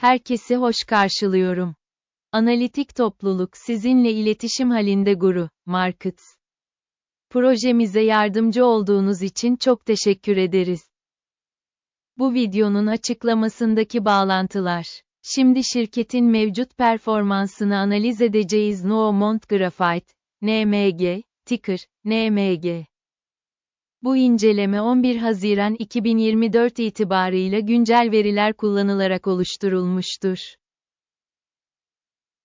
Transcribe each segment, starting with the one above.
Herkesi hoş karşılıyorum. Analitik topluluk sizinle iletişim halinde Guru Markets. Projemize yardımcı olduğunuz için çok teşekkür ederiz. Bu videonun açıklamasındaki bağlantılar. Şimdi şirketin mevcut performansını analiz edeceğiz. Noomont Graphite, NMG, ticker, NMG. Bu inceleme 11 Haziran 2024 itibarıyla güncel veriler kullanılarak oluşturulmuştur.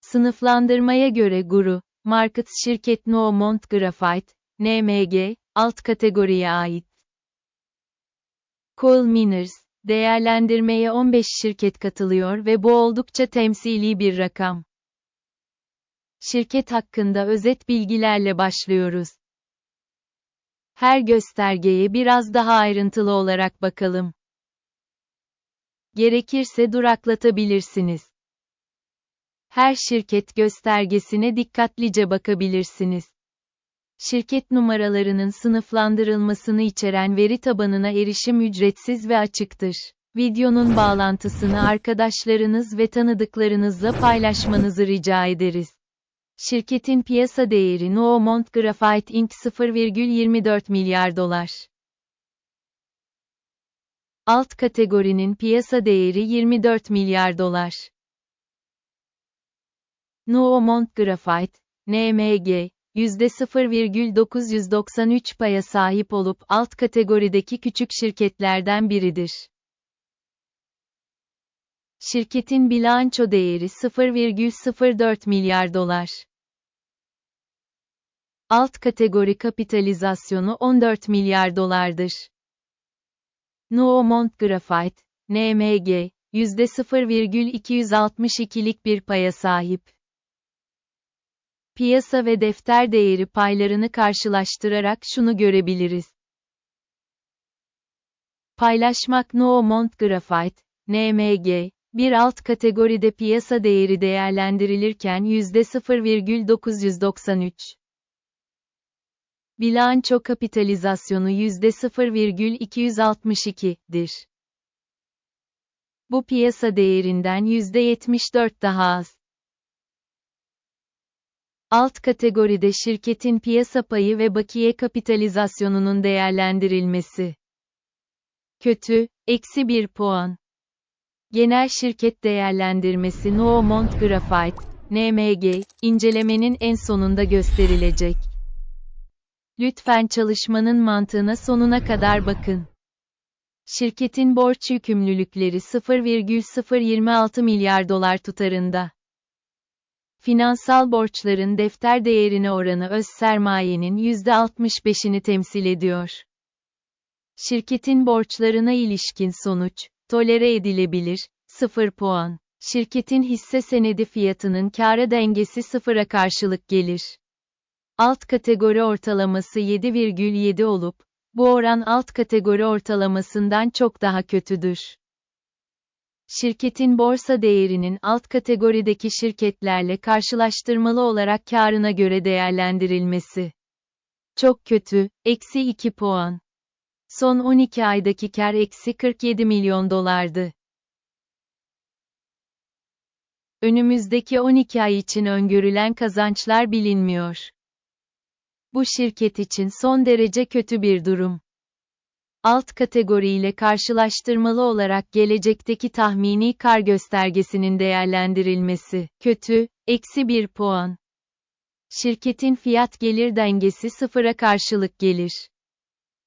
Sınıflandırmaya göre Guru, Markets şirket Noomont Graphite, NMG, alt kategoriye ait. Coal Miners, değerlendirmeye 15 şirket katılıyor ve bu oldukça temsili bir rakam. Şirket hakkında özet bilgilerle başlıyoruz. Her göstergeye biraz daha ayrıntılı olarak bakalım. Gerekirse duraklatabilirsiniz. Her şirket göstergesine dikkatlice bakabilirsiniz. Şirket numaralarının sınıflandırılmasını içeren veri tabanına erişim ücretsiz ve açıktır. Videonun bağlantısını arkadaşlarınız ve tanıdıklarınızla paylaşmanızı rica ederiz. Şirketin piyasa değeri Noomont Graphite Inc. 0,24 milyar dolar. Alt kategorinin piyasa değeri 24 milyar dolar. Noomont Graphite, NMG, %0,993 paya sahip olup alt kategorideki küçük şirketlerden biridir. Şirketin bilanço değeri 0,04 milyar dolar. Alt kategori kapitalizasyonu 14 milyar dolardır. Noomont Graphite, NMG, %0,262'lik bir paya sahip. Piyasa ve defter değeri paylarını karşılaştırarak şunu görebiliriz. Paylaşmak Noomont Graphite, NMG, bir alt kategoride piyasa değeri değerlendirilirken %0,993. Bilanço kapitalizasyonu %0,262'dir. Bu piyasa değerinden %74 daha az. Alt kategoride şirketin piyasa payı ve bakiye kapitalizasyonunun değerlendirilmesi. Kötü, eksi 1 puan. Genel şirket değerlendirmesi Noomont Graphite, NMG, incelemenin en sonunda gösterilecek. Lütfen çalışmanın mantığına sonuna kadar bakın. Şirketin borç yükümlülükleri 0,026 milyar dolar tutarında. Finansal borçların defter değerine oranı öz sermayenin %65'ini temsil ediyor. Şirketin borçlarına ilişkin sonuç, tolere edilebilir, 0 puan. Şirketin hisse senedi fiyatının kâra dengesi sıfıra karşılık gelir. Alt kategori ortalaması 7,7 olup, bu oran alt kategori ortalamasından çok daha kötüdür. Şirketin borsa değerinin alt kategorideki şirketlerle karşılaştırmalı olarak karına göre değerlendirilmesi. Çok kötü, eksi 2 puan. Son 12 aydaki kar eksi 47 milyon dolardı. Önümüzdeki 12 ay için öngörülen kazançlar bilinmiyor. Bu şirket için son derece kötü bir durum. Alt kategoriyle karşılaştırmalı olarak gelecekteki tahmini kar göstergesinin değerlendirilmesi, kötü, eksi 1 puan. Şirketin fiyat gelir dengesi sıfıra karşılık gelir.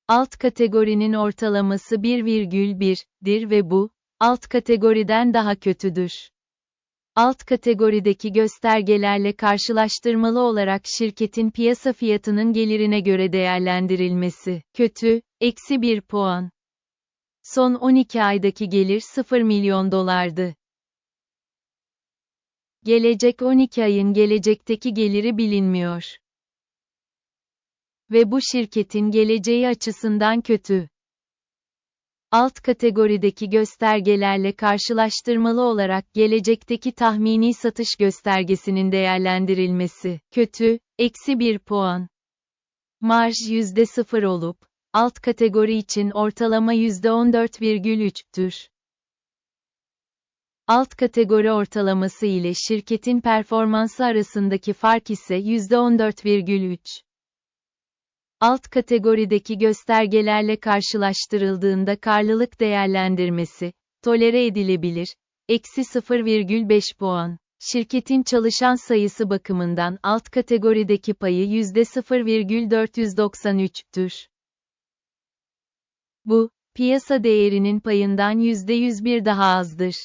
Alt kategorinin ortalaması 1,1'dir ve bu, alt kategoriden daha kötüdür. Alt kategorideki göstergelerle karşılaştırmalı olarak şirketin piyasa fiyatının gelirine göre değerlendirilmesi, kötü, eksi 1 puan. Son 12 aydaki gelir 0 milyon dolardı. Gelecek 12 ayın gelecekteki geliri bilinmiyor. Ve bu şirketin geleceği açısından kötü. Alt kategorideki göstergelerle karşılaştırmalı olarak gelecekteki tahmini satış göstergesinin değerlendirilmesi, kötü, eksi 1 puan. Marj %0 olup, alt kategori için ortalama %14,3'tür. Alt kategori ortalaması ile şirketin performansı arasındaki fark ise %14,3. Alt kategorideki göstergelerle karşılaştırıldığında karlılık değerlendirmesi, tolere edilebilir, eksi 0,5 puan. Şirketin çalışan sayısı bakımından alt kategorideki payı %0,493'tür. Bu, piyasa değerinin payından %101 daha azdır.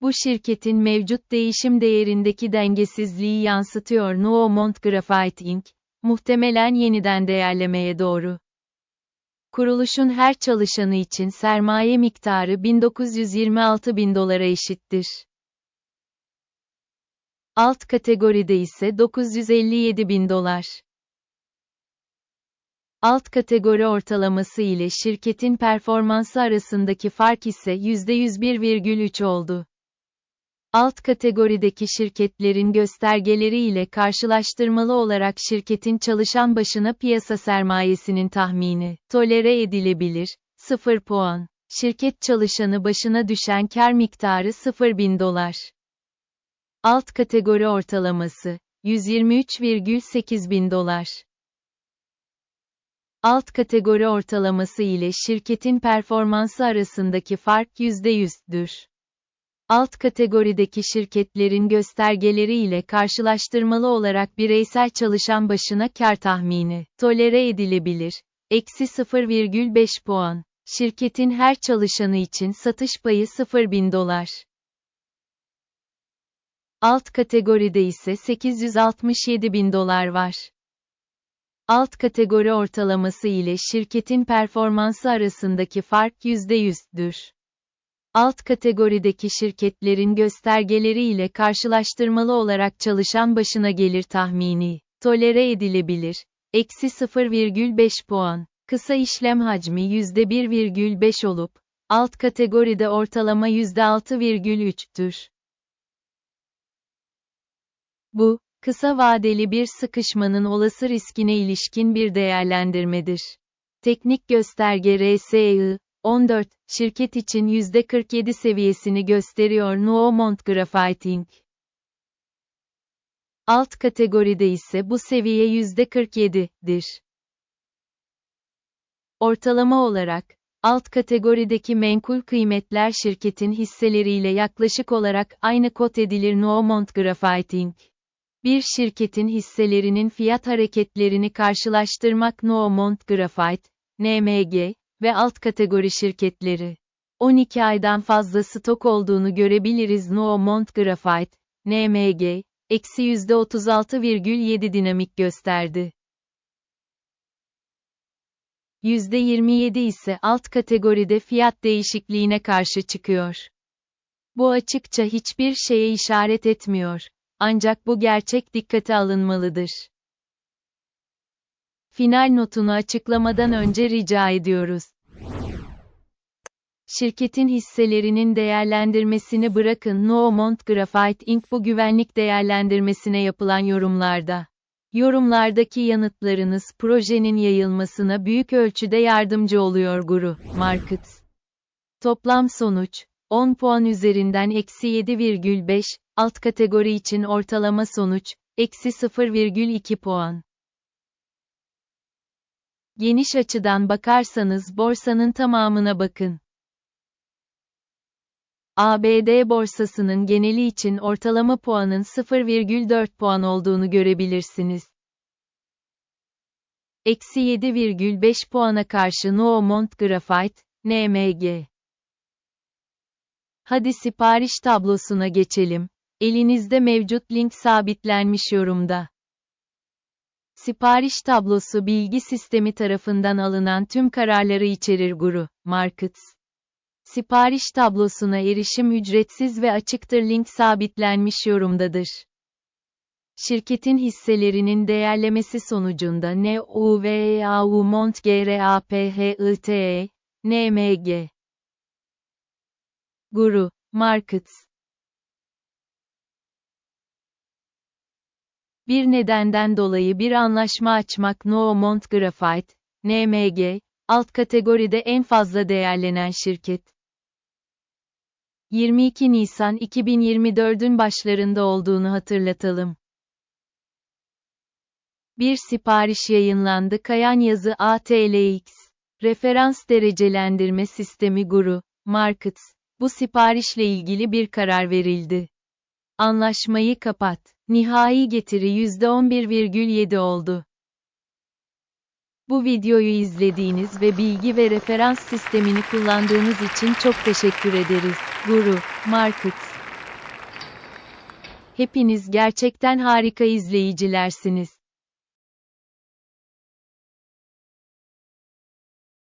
Bu şirketin mevcut değişim değerindeki dengesizliği yansıtıyor Nuomont Graphite Inc., muhtemelen yeniden değerlemeye doğru. Kuruluşun her çalışanı için sermaye miktarı 1926 bin dolara eşittir. Alt kategoride ise 957 bin dolar. Alt kategori ortalaması ile şirketin performansı arasındaki fark ise %101,3 oldu. Alt kategorideki şirketlerin göstergeleri ile karşılaştırmalı olarak şirketin çalışan başına piyasa sermayesinin tahmini, tolere edilebilir, 0 puan. Şirket çalışanı başına düşen kar miktarı 0 bin dolar. Alt kategori ortalaması, 123,8 bin dolar. Alt kategori ortalaması ile şirketin performansı arasındaki fark %100'dür. Alt kategorideki şirketlerin göstergeleri ile karşılaştırmalı olarak bireysel çalışan başına kar tahmini, tolere edilebilir, eksi 0,5 puan. Şirketin her çalışanı için satış payı 0 bin dolar. Alt kategoride ise 867 bin dolar var. Alt kategori ortalaması ile şirketin performansı arasındaki fark %100'dür. Alt kategorideki şirketlerin göstergeleri ile karşılaştırmalı olarak çalışan başına gelir tahmini, tolere edilebilir, eksi 0,5 puan, kısa işlem hacmi %1,5 olup, alt kategoride ortalama %6,3'tür. Bu, kısa vadeli bir sıkışmanın olası riskine ilişkin bir değerlendirmedir. Teknik gösterge RSI, 14, şirket için %47 seviyesini gösteriyor Nuomont Graphite Alt kategoride ise bu seviye %47'dir. Ortalama olarak, alt kategorideki menkul kıymetler şirketin hisseleriyle yaklaşık olarak aynı kod edilir Nuomont Graphite Bir şirketin hisselerinin fiyat hareketlerini karşılaştırmak Nuomont Graphite, NMG, ve alt kategori şirketleri. 12 aydan fazla stok olduğunu görebiliriz Nuomont Graphite, NMG, eksi %36,7 dinamik gösterdi. %27 ise alt kategoride fiyat değişikliğine karşı çıkıyor. Bu açıkça hiçbir şeye işaret etmiyor. Ancak bu gerçek dikkate alınmalıdır. Final notunu açıklamadan önce rica ediyoruz. Şirketin hisselerinin değerlendirmesini bırakın Nuomont Graphite Inc. bu güvenlik değerlendirmesine yapılan yorumlarda. Yorumlardaki yanıtlarınız projenin yayılmasına büyük ölçüde yardımcı oluyor Guru Markets. Toplam sonuç 10 puan üzerinden eksi 7,5, alt kategori için ortalama sonuç, eksi 0,2 puan. Geniş açıdan bakarsanız borsanın tamamına bakın. ABD borsasının geneli için ortalama puanın 0,4 puan olduğunu görebilirsiniz. Eksi 7,5 puana karşı Nuomont Graphite, NMG. Hadi sipariş tablosuna geçelim. Elinizde mevcut link sabitlenmiş yorumda. Sipariş tablosu bilgi sistemi tarafından alınan tüm kararları içerir Guru, Markets. Sipariş tablosuna erişim ücretsiz ve açıktır link sabitlenmiş yorumdadır. Şirketin hisselerinin değerlemesi sonucunda NUVAU Mont GRAPHITE, NMG. Guru, Markets Bir nedenden dolayı bir anlaşma açmak Nuomont Graphite, NMG, alt kategoride en fazla değerlenen şirket. 22 Nisan 2024'ün başlarında olduğunu hatırlatalım. Bir sipariş yayınlandı Kayan yazı ATLX. Referans derecelendirme sistemi Guru, Markets. Bu siparişle ilgili bir karar verildi. Anlaşmayı kapat. Nihai getiri %11,7 oldu. Bu videoyu izlediğiniz ve bilgi ve referans sistemini kullandığınız için çok teşekkür ederiz. Guru, Markets. Hepiniz gerçekten harika izleyicilersiniz.